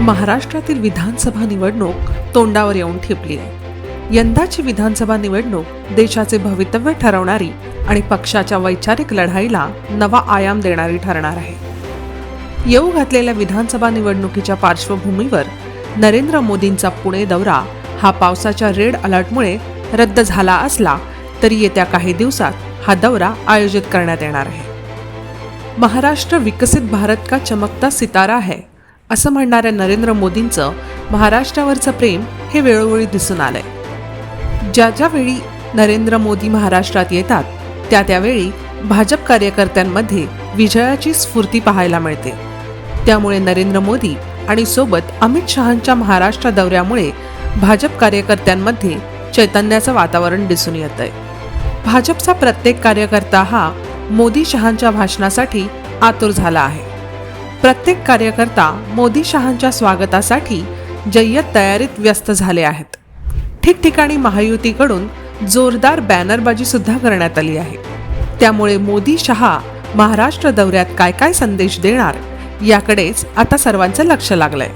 महाराष्ट्रातील विधानसभा निवडणूक तोंडावर येऊन ठेपली. आहे यंदाची विधानसभा निवडणूक देशाचे भवितव्य ठरवणारी आणि पक्षाच्या वैचारिक लढाईला नवा आयाम देणारी ठरणार आहे. येऊ घातलेल्या विधानसभा निवडणुकीच्या पार्श्वभूमीवर नरेंद्र मोदींचा पुणे दौरा हा पावसाच्या रेड अलर्टमुळे रद्द झाला असला तरी येत्या काही दिवसात हा दौरा आयोजित करण्यात येणार आहे. महाराष्ट्र विकसित भारत का चमकता सितारा है? असं म्हणणाऱ्या नरेंद्र मोदींचं महाराष्ट्रावरचं प्रेम हे वेळोवेळी दिसून आलंय. ज्या ज्यावेळी नरेंद्र मोदी महाराष्ट्रात येतात त्या त्यावेळी भाजप कार्यकर्त्यांमध्ये विजयाची स्फूर्ती पाहायला मिळते. त्यामुळे नरेंद्र मोदी आणि सोबत अमित शहांच्या महाराष्ट्र दौऱ्यामुळे भाजप कार्यकर्त्यांमध्ये चैतन्याचं वातावरण दिसून येत आहे भाजपचा प्रत्येक कार्यकर्ता हा मोदी शहांच्या भाषणासाठी आतुर झाला आहे. प्रत्येक कार्यकर्ता मोदी शहांच्या स्वागतासाठी जय्यत तयारीत व्यस्त झाले आहेत. ठिकठिकाणी महायुतीकडून जोरदार बॅनरबाजी सुद्धा करण्यात आली आहे. त्यामुळे मोदी शहा महाराष्ट्र दौऱ्यात काय काय संदेश देणार याकडेच आता सर्वांचं लक्ष लागलंय.